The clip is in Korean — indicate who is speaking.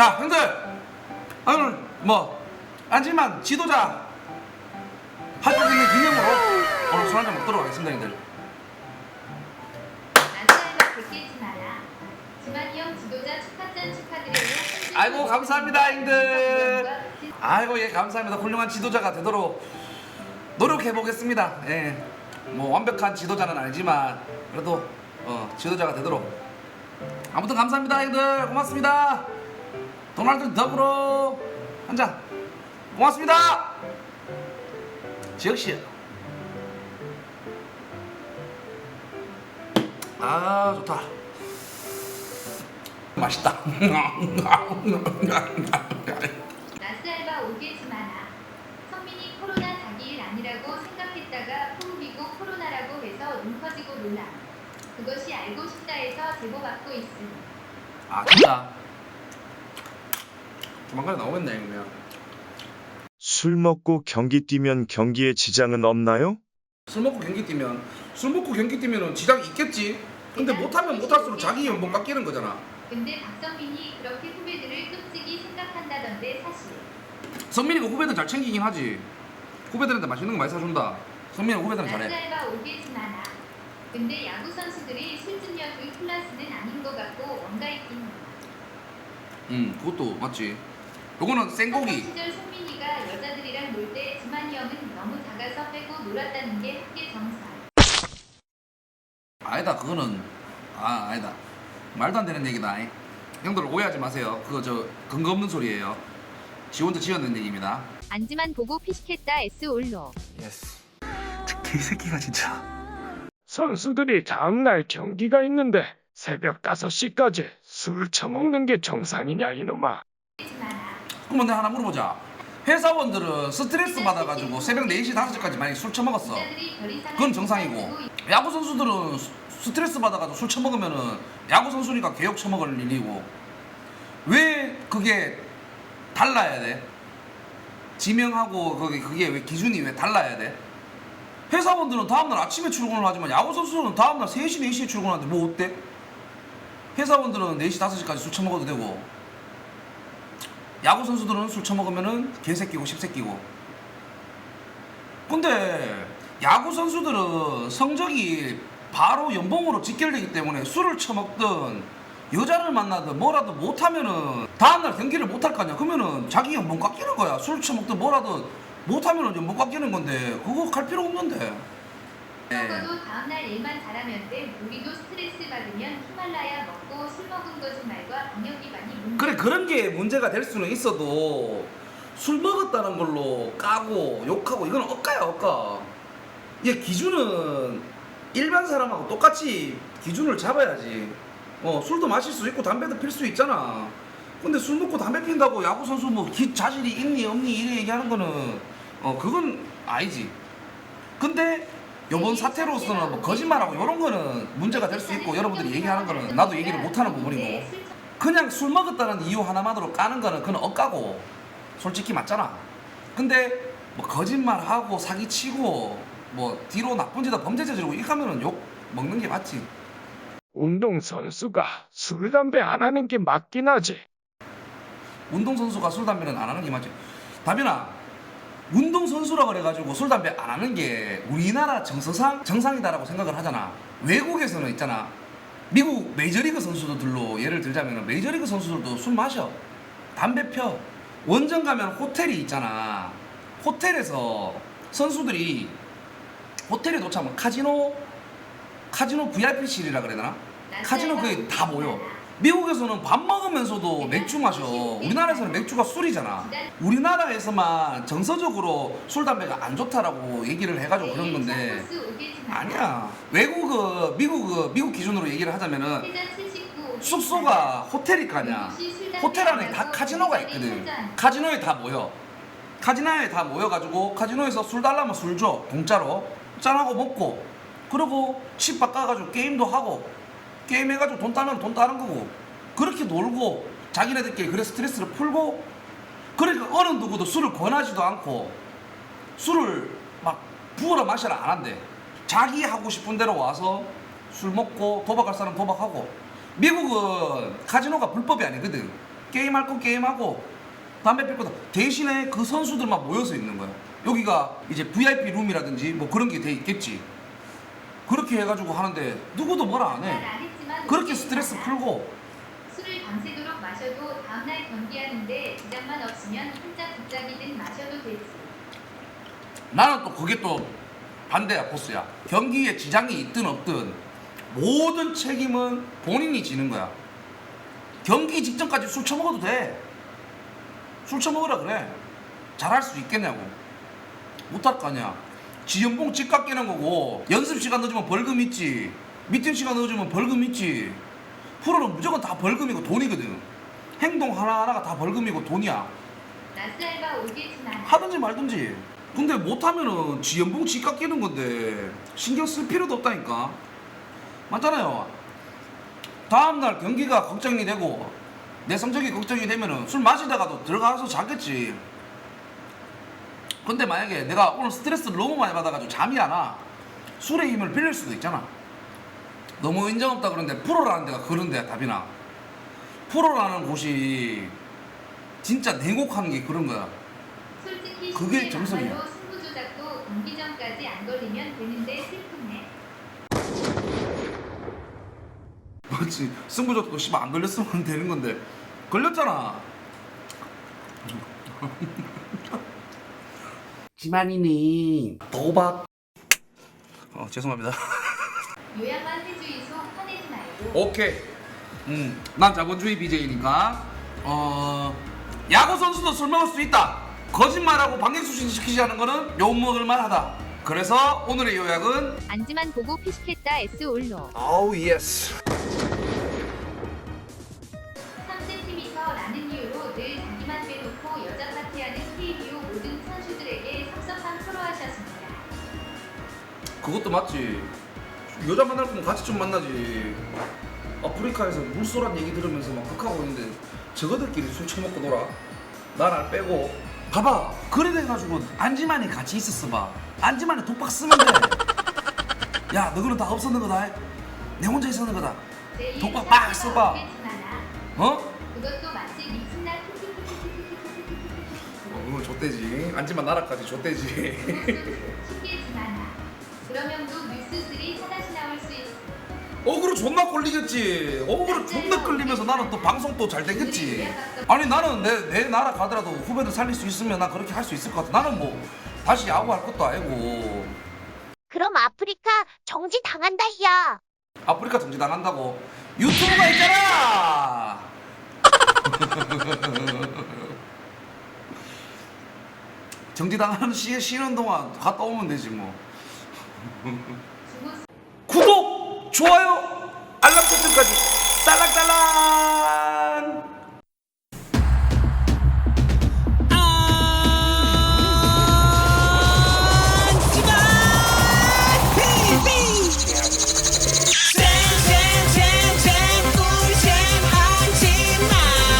Speaker 1: 자, 형들 오늘 뭐 하지만 지도자 할수 있는 기념으로 오늘 술 한잔 먹도록 하겠습니다, 형들.
Speaker 2: 아스알바 객기지 마라. 지만이 형 지도자 축하짠 축하드려요.
Speaker 1: 아이고 감사합니다, 형들. 아이고 예 감사합니다. 훌륭한 지도자가 되도록 노력해 보겠습니다. 예, 뭐 완벽한 지도자는 아니지만 그래도 어, 지도자가 되도록 아무튼 감사합니다, 형들 고맙습니다. 도날드 덕으로 한잔 고맙습니다. 씨. 아 좋다. 맛있다.
Speaker 2: 나스알바 오게지 마라. 성민이 코로나 자기 일 아니라고 생각했다가 코비고 코로나라고 해서 눈 커지고 놀라. 그것이 알고 싶다 해서 제보 받고 있음.
Speaker 1: 아 진짜 조만간에 나오겠네 그러면.
Speaker 3: 술 먹고 경기 뛰면 경기에 지장은 없나요?
Speaker 1: 술 먹고 경기 뛰면. 술 먹고 경기 뛰면은 지장이 있겠지. 근데 못하면 못할수록 자기 연봉 깎이는 거잖아.
Speaker 2: 근데 박성민이 그렇게 후배들을 끔찍이 생각한다던데 사실.
Speaker 1: 선민이가 후배들 잘 챙기긴 하지. 후배들한테 맛있는 거 많이 사준다. 선민이가 후배들은 잘해.
Speaker 2: 나스알바 오게지 마라. 근데 야구 선수들이 술집녀들 클래스는 아닌 것 같고 뭔가 있긴 해.
Speaker 1: 응 그것도 맞지 요거는 생고기.
Speaker 2: 시절 송민이가 여자들이랑 놀 때 지만이 형은 너무 작아서 빼고 놀았다는 게 학계 정설.
Speaker 1: 아니다 그거는. 아 아니다. 말도 안 되는 얘기다. 형들 오해하지 마세요. 그거 저 근거 없는 소리예요. 지 혼자 지어낸 얘기입니다.
Speaker 2: 안지만 보고 피식했다 S 올로.
Speaker 1: 예스 개새끼가 진짜.
Speaker 4: 선수들이 다음날 경기가 있는데 새벽 5시까지 술 처먹는 게 정상이냐 이놈아.
Speaker 1: 그러면 내가 하나 물어보자. 회사원들은 스트레스 받아가지고 새벽 4시, 5시까지 만약에 술 처먹었어. 그건 정상이고. 야구 선수들은 수- 스트레스 받아가지고 술 처먹으면은 야구 선수니까 개욕 처먹을 일이고. 왜 그게 달라야 돼? 지명하고 그게, 그게 왜 기준이 왜 달라야 돼? 회사원들은 다음날 아침에 출근을 하지만 야구 선수들은 다음날 3시, 4시에 출근하는데 뭐 어때? 회사원들은 4시, 5시까지 술 처먹어도 되고 야구 선수들은 술 처먹으면은 개새끼고 십새끼고. 근데 야구 선수들은 성적이 바로 연봉으로 직결되기 때문에 술을 처먹든 여자를 만나든 뭐라도 못하면은 다음날 경기를 못할 거 아니야. 그러면은 자기 연봉 깎이는 거야. 술 처먹든 뭐라든 못하면은 연봉 깎이는 건데 그거 갈 필요 없는데. 예.
Speaker 2: 적어도 다음날 일만 잘하면 돼. 우리도 스트레스 받으면 히말라야 먹고 술 먹은 거짓말과 방역 기반이 문제.
Speaker 1: 그래 그런 게 문제가 될 수는 있어도 술 먹었다는 걸로 까고 욕하고 이건 억까야 억까 얘 기준은 일반 사람하고 똑같이 기준을 잡아야지 어 술도 마실 수 있고 담배도 필 수 있잖아 근데 술 먹고 담배 핀다고 야구 선수 뭐 기, 자질이 있니 없니 이래 얘기하는 거는 어 그건 아니지 근데 요번 사태로서는 뭐 거짓말하고 이런 거는 문제가 될 수 있고 여러분들이 얘기하는 거는 나도 얘기를 못하는 부분이고 그냥 술 먹었다는 이유 하나만으로 까는 거는 그건 억까고 솔직히 맞잖아. 근데 뭐 거짓말하고 사기치고 뭐 뒤로 나쁜 짓다 범죄 저지르고 이가면은 욕 먹는 게 맞지.
Speaker 4: 운동선수가 술, 담배 안 하는 게 맞긴 하지.
Speaker 1: 운동 선수가 술 담배는 안 하는 게 맞지. 다빈아, 운동 선수라 그래가지고 술 담배 안 하는 게 우리나라 정서상 정상이다라고 생각을 하잖아. 외국에서는 있잖아. 미국 메이저리그 선수들로 예를 들자면 메이저리그 선수들도 술 마셔. 담배 펴. 원정 가면 호텔이 있잖아. 호텔에서 선수들이 호텔에 도착하면 카지노 카지노 VIP실이라 그래야 되나? 카지노 그게 다 모여. 미국에서는 밥 먹으면서도 맥주 마셔. 우리나라에서는 맥주가 술이잖아. 우리나라에서만 정서적으로 술 담배가 안 좋다라고 얘기를 해가지고 그런 건데 아니야. 외국 미국 미국 기준으로 얘기를 하자면은 숙소가 호텔이 까냐? 호텔 안에 다 카지노가 있거든. 카지노에 다 모여. 카지노에 다 모여가지고 카지노에서 술 달라면 술 줘. 공짜로. 짠하고 먹고. 그리고 칩 바꿔가지고 게임도 하고. 게임 해가지고 돈 따면 돈 따는 거고. 그렇게 놀고 자기네들끼리 그래 스트레스를 풀고 그러니까 어느 누구도 술을 권하지도 않고 술을 막 부어라 마셔라 안 한대. 자기 하고 싶은 대로 와서 술 먹고 도박할 사람 도박하고 미국은 카지노가 불법이 아니거든. 게임할 거 게임하고 담배 필 거다 대신에 그 선수들만 모여서 있는 거야 여기가 이제 VIP 룸이라든지 뭐 그런 게 돼 있겠지 그렇게 해가지고 하는데 누구도 뭐라 안
Speaker 2: 했지만
Speaker 1: 그렇게 스트레스. 풀고
Speaker 2: 술을 밤새도록 마셔도 다음날 경기하는데 지장만 없으면 두 짝이든 마셔도 되지.
Speaker 1: 나는 또 그게 또 반대야 보스야. 경기에 지장이 있든 없든 모든 책임은 본인이 지는 거야. 경기 직전까지 술 처먹어도 돼술 처먹으라 그래. 잘할 수 있겠냐고. 못할 거 아니야. 지 연봉 집 깎이는 거고 연습 시간 늦으면 벌금 있지. 미팅 시간 늦으면 벌금 있지 프로는 무조건 다 벌금이고 돈이거든 행동 하나하나가 다 벌금이고 돈이야 하든지 말든지. 근데 못하면은 지 연봉 지 깎이는 건데 신경 쓸 필요도 없다니까. 맞잖아요. 다음날 경기가 걱정이 되고 내 성적이 걱정이 되면은 술 마시다가도 들어가서 자겠지. 근데 만약에 내가 오늘 스트레스를 너무 많이 받아가지고 잠이 안 와. 술의 힘을 빌릴 수도 있잖아. 너무 인정 없다 그러는데 프로라는 데가 그런 데야 답이나. 프로라는 곳이 진짜 냉혹한 게 그런 거야.
Speaker 2: 솔직히
Speaker 1: 그게
Speaker 2: 쉽게
Speaker 1: 정석이야.
Speaker 2: 말로 승부 조작도 경기 전까지 안 걸리면 되는데 슬프네.
Speaker 1: 맞지 승부조도 씨발 안 걸렸으면 되는 건데 걸렸잖아 지만이니 도박 어 죄송합니다
Speaker 2: 요양만 해주이소 화내지 말고.
Speaker 1: 오케이 음 난 자본주의 BJ니까 어 야구 선수도 술 먹을 수 있다 거짓말하고 방역수신 시키지 않은 거는 욕 먹을 만하다 그래서 오늘의 요약은
Speaker 2: 안지만 보고 피식했다 S 올로.
Speaker 1: 아우 예스
Speaker 2: 3cm라는 이유로 늘 자기만 빼놓고 여자 파티하는 KBO 모든 선수들에게 섭섭한 프로하셨습니다.
Speaker 1: 그것도 맞지. 여자 만날 거면 같이 좀 만나지. 아프리카에서 물소란 얘기 들으면서 막 극하고 있는데 저거들끼리 술 처먹고 놀아. 나날 빼고. 봐봐. 그래 돼가지고 안지만이 같이 있었어 봐. 안지만이 독박 쓰면 돼. 야, 너그는 다 없었는 거다. 내 혼자 있었는 거다.
Speaker 2: 제
Speaker 1: 독박 막 써봐. 어?
Speaker 2: 그것도 마치 미친나
Speaker 1: 어, 그건 좆대지. 안지만 나라까지 좆대지.
Speaker 2: 신기지만아. 그러면도
Speaker 1: 어그로 존나 걸리겠지. 어그로 존나 끌리면서 나는 또 방송 또 잘 되겠지. 아니 나는 내, 내 나라 가더라도 후배들 살릴 수 있으면 나 그렇게 할 수 있을 것 같아. 나는 뭐 다시 야구할 것도 아니고
Speaker 5: 그럼 아프리카 정지 당한다 야.
Speaker 1: 아프리카 정지 당한다고 유튜브가 있잖아. 정지 당하는 시에 쉬는 동안 갔다 오면 되지 뭐.